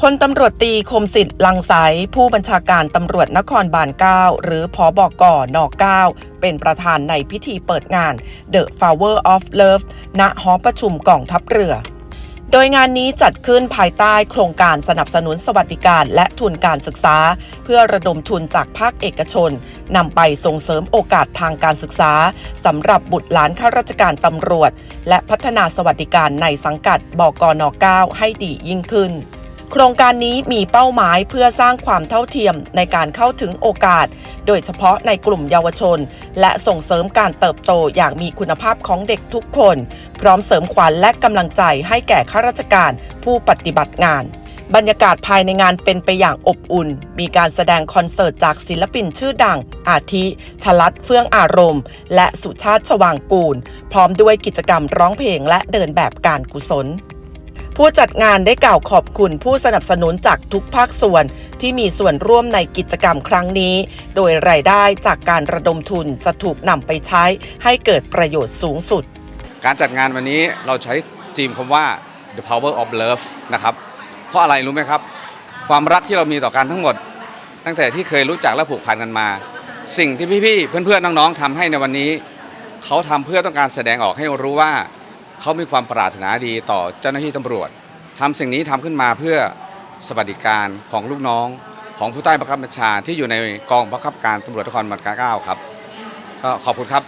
พลตำรวจตีคมสิทธิ์ลังไสยผู้บัญชาการตำรวจนครบาล 9 หรือพอบกน9เป็นประธานในพิธีเปิดงาน The Flower of Love ณหอประชุมกองทัพเรือ โดยงานนี้จัดขึ้นภายใต้โครงการสนับสนุนสวัสดิการและทุนการศึกษา เพื่อระดมทุนจากภาคเอกชนนำไปส่งเสริมโอกาสทางการศึกษาสำหรับบุตรหลานข้าราชการตำรวจ และพัฒนาสวัสดิการในสังกัดบกน 9 ให้ดียิ่งขึ้น โครงการนี้มีเป้าหมายเพื่อสร้างความเท่าเทียมในการเข้าถึงโอกาส โดยเฉพาะในกลุ่มเยาวชน และส่งเสริมการเติบโตอย่างมีคุณภาพของเด็กทุกคน พร้อมเสริมขวัญและกำลังใจให้แก่ข้าราชการผู้ปฏิบัติงานบรรยากาศภายในงานเป็นไปอย่างอบอุ่น มีการแสดงคอนเสิร์ตจากศิลปินชื่อดัง อาทิ ชลัดเฟื่องอารมณ์ และสุชาติชวางกูล พร้อมด้วยกิจกรรมร้องเพลงและเดินแบบการกุศล ผู้จัดงานได้กล่าวขอบคุณผู้สนับสนุนจากทุกภาคส่วนที่มีส่วนร่วมในกิจกรรมครั้งนี้ โดยรายได้จากการระดมทุนจะถูกนำไปใช้ให้เกิดประโยชน์สูงสุด การจัดงานวันนี้เราใช้ธีมคำว่า the power of love นะครับ เพราะอะไรรู้ไหมครับ ความรักที่เรามีต่อกันทั้งหมด ตั้งแต่ที่เคยรู้จักและผูกพันกันมา สิ่งที่พี่ๆเพื่อนๆน้องๆทำให้ในวันนี้ เขาทำเพื่อต้องการแสดงออกให้รู้ว่า เขามีความปรารถนาดีต่อเจ้าหน้าที่ตำรวจทำสิ่งนี้ทำขึ้นมาเพื่อสวัสดิการของลูกน้อง ของผู้ใต้บังคับบัญชาที่อยู่ในกองบังคับการตำรวจนครบาลเก้าครับก็ขอบคุณครับ